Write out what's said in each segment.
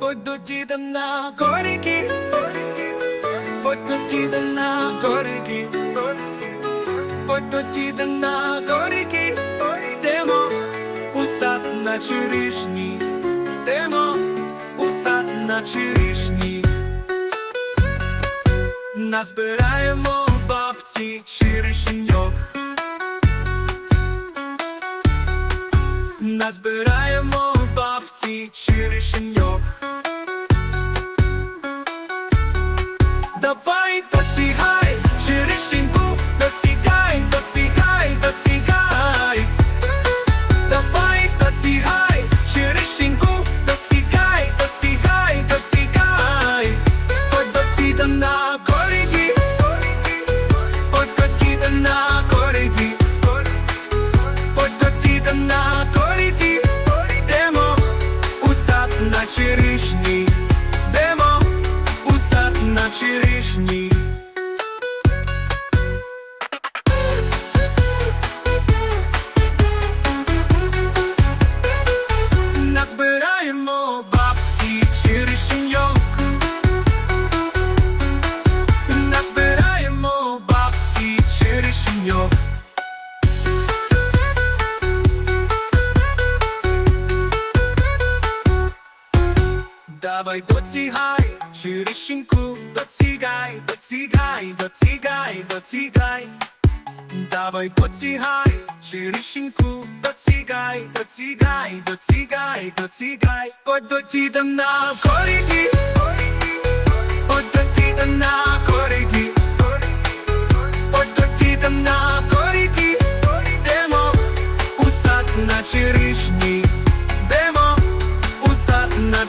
Будь діда на горіки, будь до діда на горіки, будь до діда на горіки, йдемо у сад на черешні, йдемо у на черешні. Назбираємо бабці черешеньок. Назбираємо бабці черешеньок. Черешні, йдемо у сад на черешні. Назбираємо бабці черешеньок. Назбираємо. Давай доцігай, черешеньку, доцігай, доцігай, доцігай, доцігай. Давай доцігай, черешеньку, доцігай, доцігай, доцігай, доцігай. Ходь до діда на горіки, ходь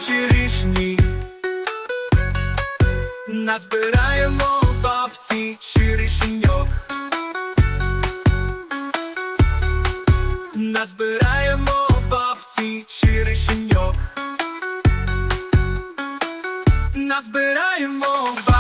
черешні. Назбираємо бабці черешеньок. Назбираємо бабці черешеньок. Назбираємо бабці.